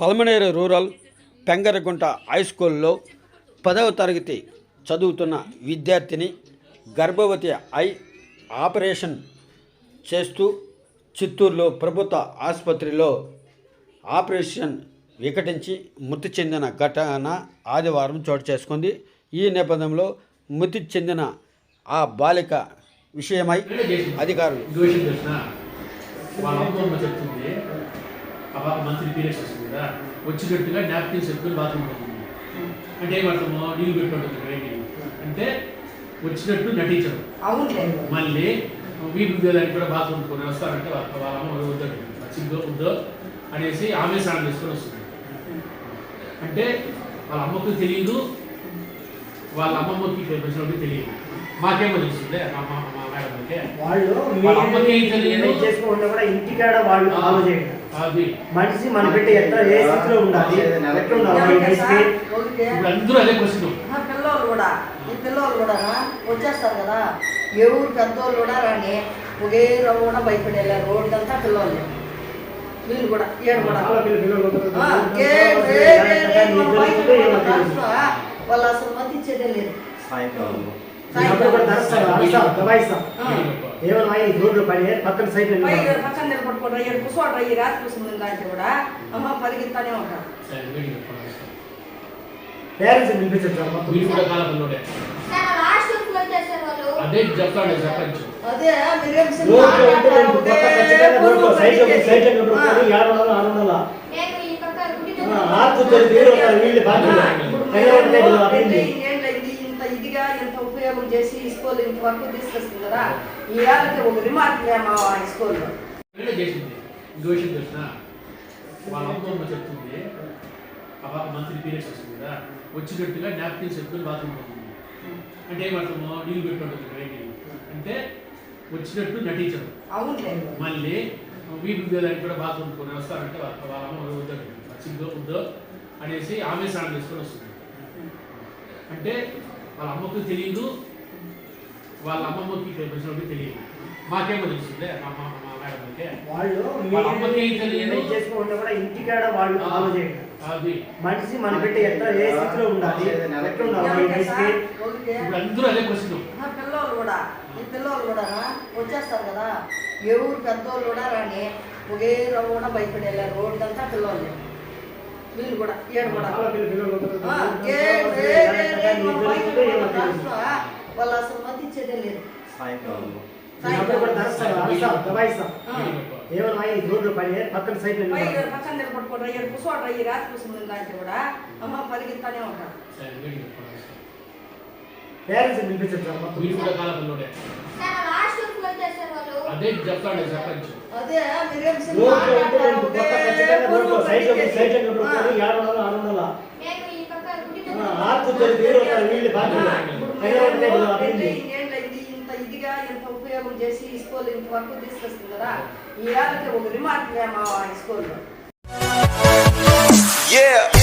Palamaner rural Pengaragunta high స్కూల్లో పదవ తరగతి చదువుతున్న విద్యార్థిని గర్భవతి ఐ ఆపరేషన్ చేస్తూ చిత్తూరులో ప్రభుత్వ ఆసుపత్రిలో ఆపరేషన్ వికటించి మృతి చెందిన ఘటన ఆదివారం చోటు చేసుకుంది. ఈ నేపథ్యంలో మృతి చెందిన ఆ బాలిక విషయమై అధికారులు ఆ పాప మంత్లీ పీరియడ్స్ వస్తుంది కదా. వచ్చినట్టుగా నాప్కిన్స్ ఎత్తుకుని బాత్రూమ్ పోతుంది అంటే ఏమర్థము నీళ్ళు పెట్టుకుంటుంది వేడి అంటే వచ్చినట్టు నటించడం. మళ్ళీ వీపు దానికి కూడా బాత్రూమ్ కొని వస్తారంటే వాళ్ళ వాళ్ళ అమ్మ వద్దండి వచ్చిందో వద్దో అనేసి ఆమె స్నానం చేసుకొని వస్తుంది. అంటే వాళ్ళ అమ్మకు తెలియదు. వాళ్ళ అమ్మమ్మకి తెలిసినప్పుడు తెలియదు మాకేమో తెలుస్తుంది మా మేడంకి వాళ్ళు అమ్మకి తెలియదు. చేసుకోకుండా కూడా ఇంటికాడ వాళ్ళు ఫాలో చేయండి అది మనిషి మన బిడ్డ ఎంత ఏ స్థితిలో ఉండాలి ఇప్పుడు అందరూ అదే క్వశ్చన్ కూడా ఈ పిల్లోళ్ళు కూడా వచ్చేస్తారు కదా ఎవరు పెద్దోళ్ళు కూడా రాని ఒకే కూడా భయపడేలా రోడ్డంతా పిల్లోళ్ళే వీళ్ళు కూడా ఏడు కూడా వాళ్ళ పిల్ల- పిల్లలు ఉంటారు. ఆ, ఏ, ఏ, ఏ, ఏ, మన బయట వాళ్ళ దాంట్లో వాళ్ళు అసలు మతి ఇచ్చేదే లేదు అప్పుడు కూడా ధరిస్తారు, అరుస్తారు, దబాయిస్తారు. ఆ. ఏమన్నా ఈ రోడ్లు పడి పక్కన సైడ్ పై పక్కన నిలబడుకోవడం ఏడు కూర్చోవడం ఈ రాత్రి కూర్చుంది దాంట్లో కూడా. అమ్మ పరిగెత్తానే ఉంటారు. పేరెంట్స్ పిలిపించారు సార్. మొత్తం. వీళ్ళు కూడా కాలపల్లోనే సార్ లాస్ట్ వీక్లో చేశారు వాళ్ళు. అదే చెప్తాడు సర్పంచ్ అదే మీరేం రోడ్లు ఉంటే రెండు పక్క ఖచ్చితంగా రోడ్లు సైడ్లో సైడ్లో పెట్టుకొని ఏడు వందలు ఆరు వందల. నేను ఈ పక్క గుడి ఆర్కు తెలియదు వీళ్ళు ఉంటారు, ఇంత ఇదిగా ఇంత ఉపయోగం చేసి ఈ స్కూల్ ఇంతవరకు తీసుకొస్తుంది కదా ఈ ఏళ్ళకి ఒక రిమార్క్ మా స్కూల్లో. చేసింది. తెలిసిన వాళ్ళ చెప్తుంది పాప మంత్లీ పీరియడ్స్ వస్తుంది కదా. వచ్చినట్టుగా నాప్కిన్స్ ఎత్తుకుని బాత్రూమ్ పోతుంది అంటే ఏమర్థము నీళ్ళు పెట్టుకుంటుంది వేడి అంటే వచ్చినట్టు నటించడం. అవునులే. మళ్ళీ వీపు దానికి కూడా బాత్రూమ్ కొని వస్తారంటే వాళ్ళ అమ్మ వద్దండి వచ్చిందో వద్దో అనేసి ఆమె స్నానం చేసుకొని వస్తుంది. అంటే వాళ్ళ అమ్మకు తెలియదు వాళ్ళ అమ్మమ్మకి తెలిసినప్పుడు తెలియదు. మాకేమో తెలుస్తుంది? మా మా మా మేడంకి వాళ్ళు వాళ్ళ అమ్మకి తెలియదు. కూడా ఇంటికాడ వాళ్ళు ఫాలో చేయండి అది. మనిషి మన బిడ్డ ఎంత ఏ స్థితిలో ఉండాలి ఎట్లా ఉండాలి ఇప్పుడు అందరూ అదే క్వశ్చన్ కూడా ఈ పిల్లోళ్ళు కూడా వచ్చేస్తారు కదా. ఎవరు పెద్దోళ్ళు కూడా రాని ఒకే కూడా భయపడేలా రోడ్డంతా పిల్లోళ్ళే. వీళ్ళు కూడా ఏడు కూడా. వాళ్ళ అసలు మతి ఇచ్చేదే లేదు ఈ రోడ్లు పడి పక్కన సైడ్ పక్కన నిలబడుకోవడం ఏడు కూర్చోవడం ఈ రాత్రి కూర్చుంది దాంట్లో కూడా అమ్మ పరిగెత్తానే ఉంటారు పేరెంట్స్ పిలిపించారు అదే చెప్తాడు అదే మీరేం ఇదిగా ఎంత ఉపయోగం చేసి ఈ స్కూల్ ఇంత వరకు తీసుకొస్తుంది కదా? ఈ ఏళ్ళకి ఒక రిమార్క్ మా స్కూల్లో Yeah!